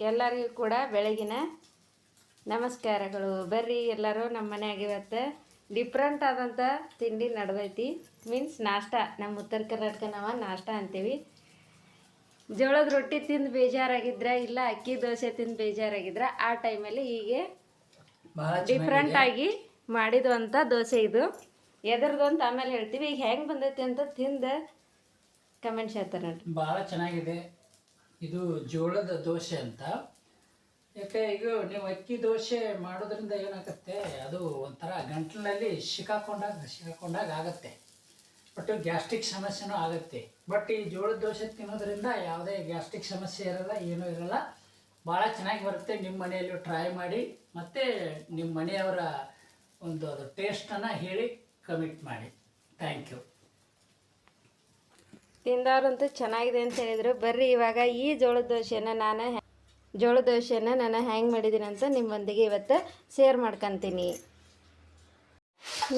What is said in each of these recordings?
ಎಲ್ಲರಿಗೂ ಕೂಡ ಬೆಳಗಿನ ನಮಸ್ಕಾರಗಳು. ಬರ್ರಿ ಎಲ್ಲರೂ ನಮ್ಮ ಮನೆಯಾಗ ಇವತ್ತು ಡಿಫ್ರೆಂಟ್ ಆದಂಥ ತಿಂಡಿ ನಡೆದೈತಿ. ಮೀನ್ಸ್ ನಾಷ್ಟ. ನಮ್ಮ ಉತ್ತರ ಕರ್ನಾಟಕ ನಾವು ನಾಷ್ಟ ಅಂತೀವಿ. ಜೋಳದ ರೊಟ್ಟಿ ತಿಂದು ಬೇಜಾರಾಗಿದ್ರೆ ಇಲ್ಲ ಅಕ್ಕಿ ದೋಸೆ ತಿಂದು ಬೇಜಾರಾಗಿದ್ರೆ ಆ ಟೈಮಲ್ಲಿ ಹೀಗೆ ಡಿಫ್ರೆಂಟ್ ಆಗಿ ಮಾಡಿದಂಥ ದೋಸೆ ಇದು. ಎದ್ರದ್ದು ಅಂತ ಆಮೇಲೆ ಹೇಳ್ತೀವಿ. ಈಗ ಹೆಂಗೆ ಬಂದೈತಿ ಅಂತ ತಿಂದು ಕಮೆಂಟ್ಸ್ ಹೇಳ್ತಾರೆ ಭಾಳ ಚೆನ್ನಾಗಿದೆ. ಇದು ಜೋಳದ ದೋಸೆ ಅಂತ. ಯಾಕೆ ಈಗ ನೀವು ಅಕ್ಕಿ ದೋಸೆ ಮಾಡೋದ್ರಿಂದ ಏನಾಗುತ್ತೆ, ಅದು ಒಂಥರ ಗಂಟಲಲ್ಲಿ ಶಿಕಾಕೊಂಡಾಗ ಶಿಕಾಕೊಂಡಾಗ ಆಗುತ್ತೆ. ಬಟ್ ಗ್ಯಾಸ್ಟ್ರಿಕ್ ಸಮಸ್ಯೆನೂ ಆಗುತ್ತೆ. ಬಟ್ ಈ ಜೋಳದ ದೋಸೆ ತಿನ್ನೋದ್ರಿಂದ ಯಾವುದೇ ಗ್ಯಾಸ್ಟ್ರಿಕ್ ಸಮಸ್ಯೆ ಇರಲ್ಲ, ಏನೂ ಇರಲ್ಲ. ಭಾಳ ಚೆನ್ನಾಗಿ ಬರುತ್ತೆ, ನಿಮ್ಮ ಮನೆಯಲ್ಲಿ ಟ್ರೈ ಮಾಡಿ, ಮತ್ತು ನಿಮ್ಮ ಮನೆಯವರ ಒಂದು ಅದು ಟೇಸ್ಟನ್ನು ಹೇಳಿ ಕಮಿಟ್ ಮಾಡಿ. ಥ್ಯಾಂಕ್ ಯು ತಿಂದವ್ರಂತೂ ಚೆನ್ನಾಗಿದೆ ಅಂತ ಹೇಳಿದ್ರು. ಬರ್ರಿ, ಇವಾಗ ಈ ಜೋಳದ ದೋಸೆನ ನಾನು ಜೋಳದ ದೋಸೆನ ನಾನು ಹ್ಯಾಂಗ್ ಮಾಡಿದ್ದೀನಿ ಅಂತ ನಿಮ್ಮೊಂದಿಗೆ ಇವತ್ತು ಶೇರ್ ಮಾಡ್ಕೊತೀನಿ.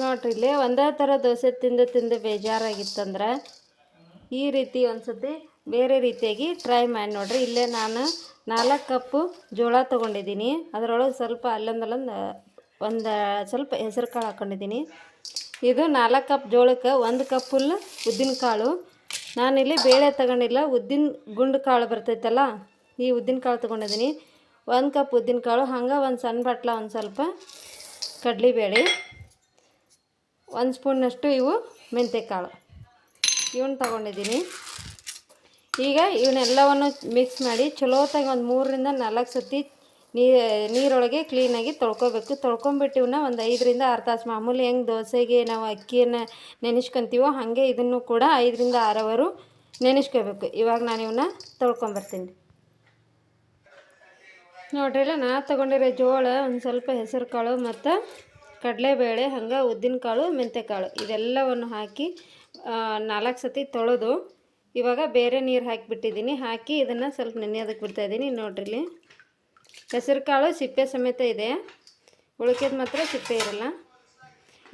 ನೋಡ್ರಿ, ಇಲ್ಲಿ ಒಂದೇ ಥರ ದೋಸೆ ತಿಂದು ತಿಂದು ಬೇಜಾರಾಗಿತ್ತಂದ್ರೆ ಈ ರೀತಿ ಒಂದ್ಸತಿ ಬೇರೆ ರೀತಿಯಾಗಿ ಟ್ರೈ ಮಾಡಿ ನೋಡ್ರಿ. ಇಲ್ಲೇ ನಾನು ನಾಲ್ಕು ಕಪ್ಪು ಜೋಳ ತೊಗೊಂಡಿದ್ದೀನಿ. ಅದರೊಳಗೆ ಸ್ವಲ್ಪ ಅಲ್ಲೊಂದಲ್ಲೊಂದು ಒಂದು ಸ್ವಲ್ಪ ಹೆಸರು ಕಾಳು ಹಾಕ್ಕೊಂಡಿದ್ದೀನಿ ಇದು ನಾಲ್ಕು ಕಪ್ ಜೋಳಕ್ಕೆ ಒಂದು ಕಪ್ ಫುಲ್ ಉದ್ದಿನ ಕಾಳು ನಾನಿಲ್ಲಿ ಬೇಳೆ ತಗೊಂಡಿಲ್ಲ, ಉದ್ದಿನ ಗುಂಡು ಕಾಳು ಬರ್ತೈತಲ್ಲ, ಈ ಉದ್ದಿನ ಕಾಳು ತೊಗೊಂಡಿದ್ದೀನಿ. ಒಂದು ಕಪ್ ಉದ್ದಿನ ಕಾಳು, ಹಂಗೆ ಒಂದು ಸಣ್ಣ ಬಟ್ಲ ಒಂದು ಸ್ವಲ್ಪ ಕಡಲೆಬೇಳೆ, ಒಂದು ಸ್ಪೂನ್ನಷ್ಟು ಇವು ಮೆಂತ್ಯಕಾಳು ಇವನ್ನ ತಗೊಂಡಿದ್ದೀನಿ. ಈಗ ಇವನ್ನೆಲ್ಲವನ್ನು ಮಿಕ್ಸ್ ಮಾಡಿ ಚಲೋತ್ತಾಗಿ ಒಂದು ಮೂರರಿಂದ ನಾಲ್ಕು ಸತಿ ನೀ, ನೀರೊಳಗೆ ಕ್ಲೀನಾಗಿ ತೊಳ್ಕೊಬೇಕು. ತೊಳ್ಕೊಂಬಿಟ್ಟು ಇವನ್ನ ಒಂದು ಐದರಿಂದ ಆರು ತಾಸು ಮಾಮೂಲಿ ಹೆಂಗೆ ದೋಸೆಗೆ ನಾವು ಅಕ್ಕಿಯನ್ನು ನೆನೆಸ್ಕೊಂತೀವೋ ಹಾಗೆ ಇದನ್ನು ಕೂಡ ಐದರಿಂದ ಆರವರು ನೆನೆಸ್ಕೋಬೇಕು. ಇವಾಗ ನಾನು ಇವನ್ನ ತೊಳ್ಕೊಂಬರ್ತೀನಿ. ನೋಡ್ರಿಲ್ಲ, ನಾ ತೊಗೊಂಡಿರೋ ಜೋಳ ಒಂದು ಸ್ವಲ್ಪ ಹೆಸರು ಕಾಳು ಮತ್ತು ಕಡಲೆಬೇಳೆ, ಹಂಗೆ ಉದ್ದಿನಕಾಳು ಮೆಂತ್ಯಕಾಳು ಇದೆಲ್ಲವನ್ನು ಹಾಕಿ ನಾಲ್ಕು ಸತಿ ತೊಳೆದು ಇವಾಗ ಬೇರೆ ನೀರು ಹಾಕಿಬಿಟ್ಟಿದ್ದೀನಿ. ಹಾಕಿ ಇದನ್ನು ಸ್ವಲ್ಪ ನೆನೆಯೋದಕ್ಕೆ ಬಿಡ್ತಾಯಿದ್ದೀನಿ ನೋಡ್ರಿ ಇಲ್ಲಿ ಹೆಸರು ಕಾಳು, ಸಿಪ್ಪೆ ಸಮೇತ ಇದೆ. ಉಳ್ಕೆದು ಮಾತ್ರ ಸಿಪ್ಪೆ ಇರಲ್ಲ.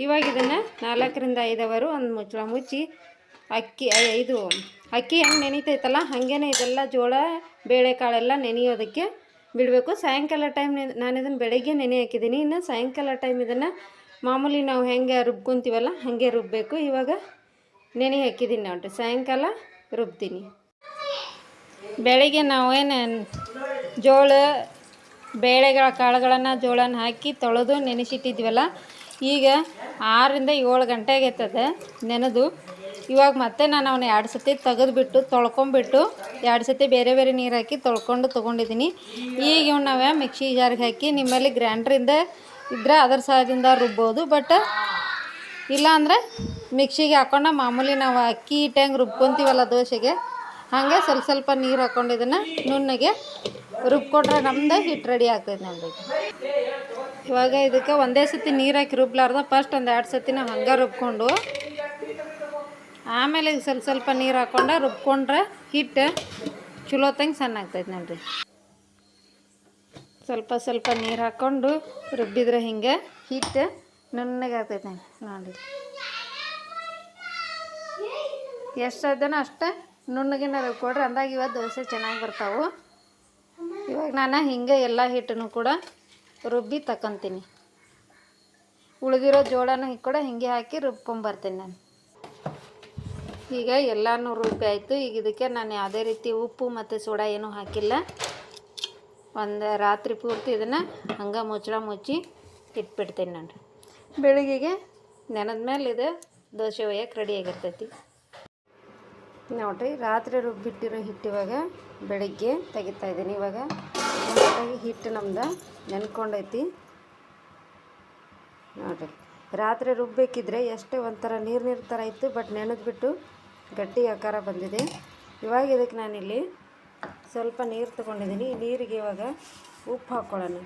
ಇವಾಗ ಇದನ್ನು ನಾಲ್ಕರಿಂದ ಐದವರು ಒಂದು ಮುಚ್ಚಳ ಮುಚ್ಚಿ ಅಕ್ಕಿ ಇದು ಅಕ್ಕಿ ಹೆಂಗೆ ನೆನೀತೈತಲ್ಲ, ಹಾಗೇನೆ ಇದೆಲ್ಲ ಜೋಳ, ಬೇಳೆಕಾಳೆಲ್ಲ ನೆನೆಯೋದಕ್ಕೆ ಬಿಡಬೇಕು. ಸಾಯಂಕಾಲ ಟೈಮ್ ನಾನು ಇದನ್ನು ಬೆಳಗ್ಗೆ ನೆನೆ ಹಾಕಿದ್ದೀನಿ. ಇನ್ನು ಸಾಯಂಕಾಲ ಟೈಮ್ ಇದನ್ನು ಮಾಮೂಲಿ ನಾವು ಹೆಂಗೆ ರುಬ್ಕೊತೀವಲ್ಲ, ಹಾಗೆ ರುಬ್ಬಬೇಕು ಇವಾಗ ನೆನೆ ಹಾಕಿದ್ದೀನಿ ನೋಡ್ರಿ, ಸಾಯಂಕಾಲ ರುಬ್ತೀನಿ. ಬೆಳಿಗ್ಗೆ ನಾವೇನು ಜೋಳ ಬೇಳೆಗಳ ಕಾಳುಗಳನ್ನು ಜೋಳನ ಹಾಕಿ ತೊಳೆದು ನೆನೆಸಿಟ್ಟಿದ್ವಲ್ಲ, ಈಗ ಆರರಿಂದ ಏಳು ಗಂಟೆ ಆಗೈತದ, ನೆನೆದು. ಇವಾಗ ಮತ್ತೆ ನಾನು ಅವನ್ನ ಎರಡು ಸತಿ ತೆಗೆದುಬಿಟ್ಟು ತೊಳ್ಕೊಂಬಿಟ್ಟು ಎರಡು ಸತಿ ಬೇರೆ ಬೇರೆ ನೀರು ಹಾಕಿ ತೊಳ್ಕೊಂಡು ತೊಗೊಂಡಿದ್ದೀನಿ. ಈಗ ಇವ್ನ ನಾವು ಮಿಕ್ಸಿ ಜಾರಿಗೆ ಹಾಕಿ ನಿಮ್ಮಲ್ಲಿ ಗ್ರ್ಯಾಂಡ್ರಿಂದ ಇದ್ರೆ ಅದರ ಸಹಾಯದಿಂದ ರುಬ್ಬೋದು, ಬಟ್ ಇಲ್ಲಾಂದರೆ ಮಿಕ್ಸಿಗೆ ಹಾಕೊಂಡು ಮಾಮೂಲಿ ನಾವು ಅಕ್ಕಿ ಹಿಟ್ಟು ಹೆಂಗೆ ರುಬ್ಕೊತೀವಲ್ಲ ದೋಸೆಗೆ, ಹಾಗೆ ಸ್ವಲ್ಪ ಸ್ವಲ್ಪ ನೀರು ಹಾಕ್ಕೊಂಡು ಇದನ್ನು ನುಣ್ಣಗೆ ರುಬ್ಕೊಟ್ರೆ ನಮ್ದು ಹಿಟ್ಟು ರೆಡಿ ಆಗ್ತೈತೆ ನೋಡ್ರಿ. ಇವಾಗ ಇದಕ್ಕೆ ಒಂದೇ ಸತಿ ನೀರು ಹಾಕಿ ರುಬ್ಲಾರ್ದ ಫಸ್ಟ್ ಒಂದು ಎರಡು ಸತಿ ನಾವು ಹಂಗೆ ರುಬ್ಕೊಂಡು, ಆಮೇಲೆ ಈಗ ಸ್ವಲ್ಪ ಸ್ವಲ್ಪ ನೀರು ಹಾಕ್ಕೊಂಡು ರುಬ್ಕೊಂಡ್ರೆ ಹಿಟ್ಟು ತಂಗೆ ಸಣ್ಣ ಆಗ್ತೈತೆ ನೋಡ್ರಿ. ಸ್ವಲ್ಪ ಸ್ವಲ್ಪ ನೀರು ಹಾಕ್ಕೊಂಡು ರುಬ್ಬಿದ್ರೆ ಹಿಂಗೆ ಹಿಟ್ಟು ನುಣ್ಣಗೆ ಆಗ್ತೈತೆ ನೋಡಿ ಎಷ್ಟು ಅದನ್ನು ಅಷ್ಟೇ ನುಣ್ಣಗಿನ ರುಬ್ಕೊಡ್ರಿ, ಅಂದಾಗ ಇವತ್ತು ದೋಸೆ ಚೆನ್ನಾಗಿ ಬರ್ತಾವೆ. ಇವಾಗ ನಾನು ಹಿಂಗೆ ಎಲ್ಲ ಹಿಟ್ಟನ್ನು ಕೂಡ ರುಬ್ಬಿ ತಕೊತೀನಿ. ಉಳಿದಿರೋ ಜೋಳನ ಕೂಡ ಹಿಂಗೆ ಹಾಕಿ ರುಬ್ಕೊಂಬರ್ತೀನಿ ನಾನು. ಈಗ ಎಲ್ಲನೂ ರುಬ್ಬಿ ಆಯಿತು. ಈಗ ಇದಕ್ಕೆ ನಾನು ಯಾವುದೇ ರೀತಿ ಉಪ್ಪು ಮತ್ತು ಸೋಡಾ ಏನೂ ಹಾಕಿಲ್ಲ. ಒಂದು ರಾತ್ರಿ ಪೂರ್ತಿ ಇದನ್ನು ಹಂಗೆ ಮುಚ್ಚಳ ಮುಚ್ಚಿ ಇಟ್ಬಿಡ್ತೀನಿ ನಾನು. ಬೆಳಗ್ಗೆಗೆ ನೆನೆದ ಮೇಲೆ ಇದು ದೋಸೆ ಒಯ್ಯಕ್ಕೆ ರೆಡಿ ಆಗಿರ್ತೈತಿ. ನೋಡ್ರಿ, ರಾತ್ರಿ ರುಬ್ಬಿಟ್ಟಿರೋ ಹಿಟ್ಟು ಇವಾಗ ಬೆಳಗ್ಗೆ ತೆಗಿತಾ ಇದ್ದೀನಿ. ಇವಾಗ ಹಿಟ್ಟು ನಮ್ದು ನೆನ್ಕೊಂಡೈತಿ. ನೋಡ್ರಿ, ರಾತ್ರಿ ರುಬ್ಬೇಕಿದ್ರೆ ಎಷ್ಟೇ ಒಂಥರ ನೀರು ನೀರು ಥರ ಇತ್ತು, ಬಟ್ ನೆನೆದ್ಬಿಟ್ಟು ಗಟ್ಟಿ ಆಕಾರ ಬಂದಿದೆ. ಇವಾಗ ಇದಕ್ಕೆ ನಾನಿಲ್ಲಿ ಸ್ವಲ್ಪ ನೀರು ತೊಗೊಂಡಿದ್ದೀನಿ. ನೀರಿಗೆ ಇವಾಗ ಉಪ್ಪು ಹಾಕ್ಕೊಳ್ಳೋಣ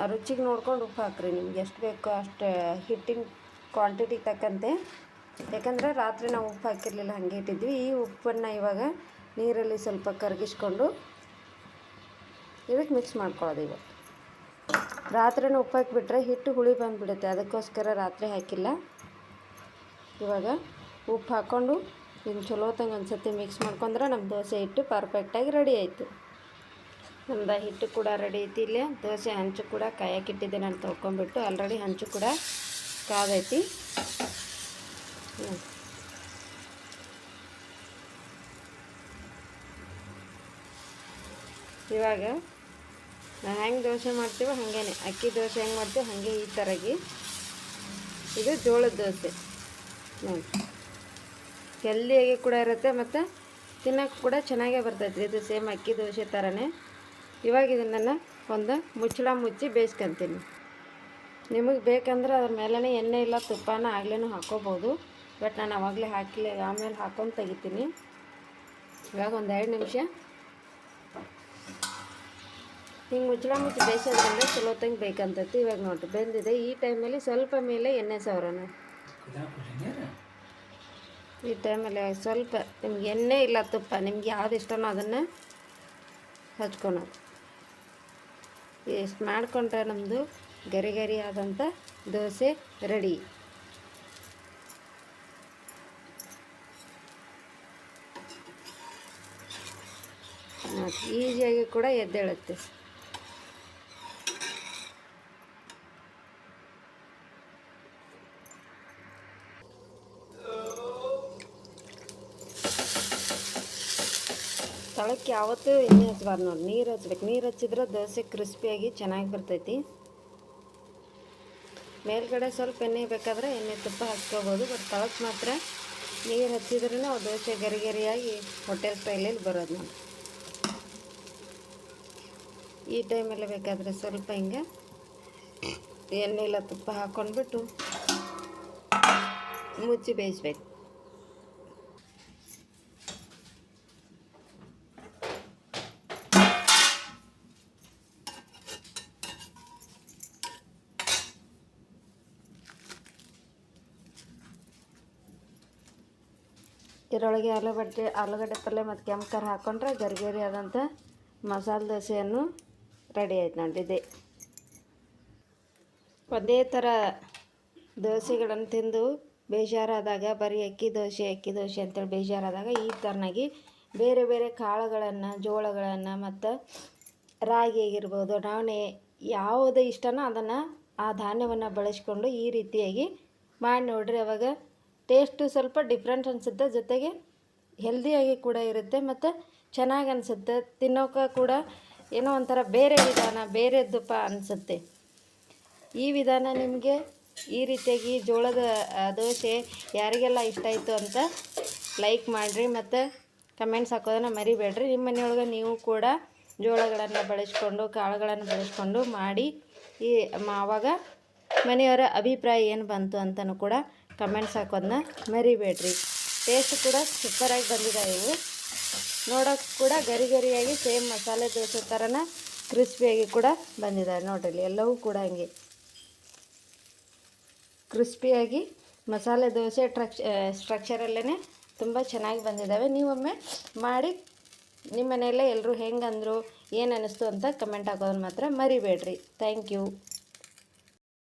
ಆ ರುಚಿಗೆ ನೋಡ್ಕೊಂಡು ಉಪ್ಪು ಹಾಕ್ರಿ. ನಿಮ್ಗೆ ಎಷ್ಟು ಬೇಕೋ ಅಷ್ಟು ಹಿಟ್ಟಿನ ಕ್ವಾಂಟಿಟಿಗೆ ತಕ್ಕಂತೆ ಯಾಕಂದರೆ ರಾತ್ರಿ ನಾವು ಉಪ್ಪು ಹಾಕಿರಲಿಲ್ಲ, ಹಾಗೆ ಇಟ್ಟಿದ್ವಿ. ಈ ಉಪ್ಪನ್ನು ಇವಾಗ ನೀರಲ್ಲಿ ಸ್ವಲ್ಪ ಕರಗಿಸ್ಕೊಂಡು ಇದಕ್ಕೆ ಮಿಕ್ಸ್ ಮಾಡ್ಕೊಳ್ಳೋದು ಇವಾಗ ರಾತ್ರಿನ ಉಪ್ಪು ಹಾಕಿಬಿಟ್ರೆ ಹಿಟ್ಟು ಹುಳಿ ಬಂದುಬಿಡುತ್ತೆ. ಅದಕ್ಕೋಸ್ಕರ ರಾತ್ರಿ ಹಾಕಿಲ್ಲ. ಇವಾಗ ಉಪ್ಪು ಹಾಕ್ಕೊಂಡು ಇನ್ನು ಚಲೋತ್ತಂಗೆ ಒಂದು ಸತಿ ಮಿಕ್ಸ್ ಮಾಡ್ಕೊಂಡ್ರೆ ನಮ್ಮ ದೋಸೆ ಹಿಟ್ಟು ಪರ್ಫೆಕ್ಟಾಗಿ ರೆಡಿ ಆಯಿತು. ನಮ್ದು ಹಿಟ್ಟು ಕೂಡ ರೆಡಿ ಐತಿ ಇಲ್ಲೇ. ದೋಸೆ ಹಂಚು ಕೂಡ ಕಾಯಕ್ಕಿಟ್ಟಿದ್ದೆ ನಾನು ತೊಳ್ಕೊಂಬಿಟ್ಟು ಆಲ್ರೆಡಿ ಹಂಚು ಕೂಡ ಕಾದೈತಿ. ಇವಾಗ ನಾವು ಹೆಂಗೆ ದೋಸೆ ಮಾಡ್ತೀವೋ ಹಾಗೇನೆ. ಅಕ್ಕಿ ದೋಸೆ ಹೆಂಗೆ ಮಾಡ್ತೀವಿ ಹಾಗೆ ಈ ಥರಾಗಿ ಇದು ಜೋಳದ ದೋಸೆ. ನೋಡಿ ಹೆಲ್ದಿಯಾಗಿ ಕೂಡ ಇರುತ್ತೆ ಮತ್ತು ತಿನ್ನೋಕೆ ಕೂಡ ಚೆನ್ನಾಗೇ ಬರ್ತೈತೆ. ಇದು ಸೇಮ್ ಅಕ್ಕಿ ದೋಸೆ ಥರನೇ ಇವಾಗ ಇದನ್ನು ಒಂದು ಮುಚ್ಚಳ ಮುಚ್ಚಿ ಬೇಯಿಸ್ಕೊಂತೀನಿ. ನಿಮಗೆ ಬೇಕಂದ್ರೆ ಅದ್ರ ಮೇಲೇ ಎಣ್ಣೆ ಇಲ್ಲ ತುಪ್ಪನ ಆಗ್ಲೇ ಹಾಕ್ಕೋಬೋದು ಬಟ್ ನಾನು ಅವಾಗಲೇ ಹಾಕಿಲ್ಲ ಆಮೇಲೆ ಹಾಕೊಂಡು ತೆಗಿತೀನಿ. ಇವಾಗ ಒಂದು ಎರಡು ನಿಮಿಷ. ಹಿಂಗೆ ಮುಚ್ಚಳ ಮುಚ್ಚಿ ಬೇಯಿಸೋದ್ರಿಂದ ಚಲೋ ತಂಗೆ ಬೇಕಂತೈತಿ. ಇವಾಗ ನೋಡಿ, ಬೆಂದಿದೆ. ಈ ಟೈಮಲ್ಲಿ ಸ್ವಲ್ಪ ಮೇಲೆ ಎಣ್ಣೆ ಸಾವಿರನ. ಈ ಟೈಮಲ್ಲಿ ಸ್ವಲ್ಪ, ನಿಮ್ಗೆ ಎಣ್ಣೆ ಇಲ್ಲ ತುಪ್ಪ, ನಿಮ್ಗೆ ಯಾವ್ದು ಇಷ್ಟನೋ ಅದನ್ನು ಹಚ್ಕೊಳೋದು. ಎಷ್ಟು ಮಾಡಿಕೊಂಡ್ರೆ ನಮ್ಮದು ಗರಿ ಗರಿ ದೋಸೆ ರೆಡಿ. ಈಸಿಯಾಗಿ ಕೂಡ ಎದ್ದೇಳುತ್ತೆ. ತಳಕ್ಕೆ ಯಾವತ್ತೂ ಎಣ್ಣೆ ಹಚ್ಬಾರ್ದು ನೋಡಿ. ನೀರು ಹಚ್ಬೇಕು. ನೀರು ಹಚ್ಚಿದ್ರೆ ದೋಸೆ ಕ್ರಿಸ್ಪಿಯಾಗಿ ಚೆನ್ನಾಗಿ ಬರ್ತೈತಿ. ಮೇಲ್ಗಡೆ ಸ್ವಲ್ಪ ಎಣ್ಣೆ ಬೇಕಾದ್ರೆ ಎಣ್ಣೆ ತುಪ್ಪ ಹಚ್ಕೋಬೋದು ಬಟ್ ತಳಕ್ಕೆ ಮಾತ್ರ ನೀರು ಹಚ್ಚಿದ್ರೂ ದೋಸೆ ಗರಿ ಗರಿಯಾಗಿ ಹೋಟೆಲ್ ಸ್ಟೈಲಲ್ಲಿ ಬರೋದು ನೋಡಿ. ಈ ಟೈಮಲ್ಲಿ ಬೇಕಾದರೆ ಸ್ವಲ್ಪ ಹಿಂಗೆ ಎಣ್ಣೆ ಇಲ್ಲ ತುಪ್ಪ ಹಾಕ್ಕೊಂಡ್ಬಿಟ್ಟು ಮುಚ್ಚಿ ಬೇಯಿಸ್ಬೇಕು. ಇದರೊಳಗೆ ಆಲೂಗಡ್ಡೆ ಆಲೂಗಡ್ಡೆ ಪಲ್ಯ ಮತ್ತು ಕೆಂಪು ಕರ್ ಹಾಕ್ಕೊಂಡ್ರೆ ಗರಿಗರಿ ಆದಂಥ ಮಸಾಲೆ ದೋಸೆಯನ್ನು ರೆಡಿ ಆಯ್ತು ನೋಡಿದೆ ಒಂದೇ ಥರ ದೋಸೆಗಳನ್ನು ತಿಂದು ಬೇಜಾರಾದಾಗ ಬರೀ ಅಕ್ಕಿ ದೋಸೆ ಅಕ್ಕಿ ದೋಸೆ ಅಂತೇಳಿ ಬೇಜಾರಾದಾಗ ಈ ಥರನಾಗಿ ಬೇರೆ ಬೇರೆ ಕಾಳುಗಳನ್ನು, ಜೋಳಗಳನ್ನು ಮತ್ತು ರಾಗಿ ಆಗಿರ್ಬೋದು, ನವಣೆ ಯಾವುದು ಇಷ್ಟನೋ ಅದನ್ನು ಆ ಧಾನ್ಯವನ್ನು ಬಳಸ್ಕೊಂಡು ಈ ರೀತಿಯಾಗಿ ಮಾಡಿ ನೋಡ್ರಿ ಅವಾಗ ಟೇಸ್ಟು ಸ್ವಲ್ಪ ಡಿಫ್ರೆಂಟ್ ಅನಿಸುತ್ತೆ. ಜೊತೆಗೆ ಹೆಲ್ದಿಯಾಗಿ ಕೂಡ ಇರುತ್ತೆ ಮತ್ತು ಚೆನ್ನಾಗಿ ಅನಿಸುತ್ತೆ. ತಿನ್ನೋಕೆ ಕೂಡ ಏನೋ ಒಂಥರ ಬೇರೆ ವಿಧಾನ ಬೇರೆದ್ದಪ್ಪ ಅನಿಸುತ್ತೆ. ಈ ವಿಧಾನ ನಿಮಗೆ ಈ ರೀತಿಯಾಗಿ ಜೋಳದ ದೋಸೆ ಯಾರಿಗೆಲ್ಲ ಇಷ್ಟ ಆಯಿತು ಅಂತ ಲೈಕ್ ಮಾಡಿರಿ ಮತ್ತು ಕಮೆಂಟ್ಸ್ ಹಾಕೋದನ್ನು ಮರಿಬೇಡ್ರಿ. ನಿಮ್ಮ ಮನೆಯೊಳಗೆ ನೀವು ಕೂಡ ಜೋಳಗಳನ್ನು ಬಳಸ್ಕೊಂಡು, ಕಾಳುಗಳನ್ನು ಬಳಸ್ಕೊಂಡು ಮಾಡಿ ಈ ಆವಾಗ ಮನೆಯವರ ಅಭಿಪ್ರಾಯ ಏನು ಬಂತು ಅಂತಲೂ ಕೂಡ ಕಮೆಂಟ್ಸ್ ಹಾಕೋದನ್ನ ಮರಿಬೇಡ್ರಿ. ಟೇಸ್ಟ್ ಕೂಡ ಸೂಪರಾಗಿ ಬಂದಿದೆ ಇವು. ನೋಡೋಕೆ ಕೂಡ ಗರಿ ಗರಿಯಾಗಿ ಸೇಮ್ ಮಸಾಲೆ ದೋಸೆ ಥರನೇ ಕ್ರಿಸ್ಪಿಯಾಗಿ ಕೂಡ ಬಂದಿದ್ದಾರೆ ನೋಡ್ರಿ, ಎಲ್ಲವೂ ಕೂಡ ಹಂಗೆ. ಕ್ರಿಸ್ಪಿಯಾಗಿ ಮಸಾಲೆ ದೋಸೆ ಟ್ರಕ್ಷ ಸ್ಟ್ರಕ್ಚರಲ್ಲೇ ತುಂಬ ಚೆನ್ನಾಗಿ ಬಂದಿದ್ದಾವೆ ನೀವೊಮ್ಮೆ ಮಾಡಿ ನಿಮ್ಮ ಮನೆಯಲ್ಲೇ ಎಲ್ಲರೂ ಹೆಂಗಂದರು, ಏನು ಅನ್ನಿಸ್ತು ಅಂತ ಕಮೆಂಟ್ ಹಾಕೋದನ್ನು ಮಾತ್ರ ಮರಿಬೇಡ್ರಿ. Thank you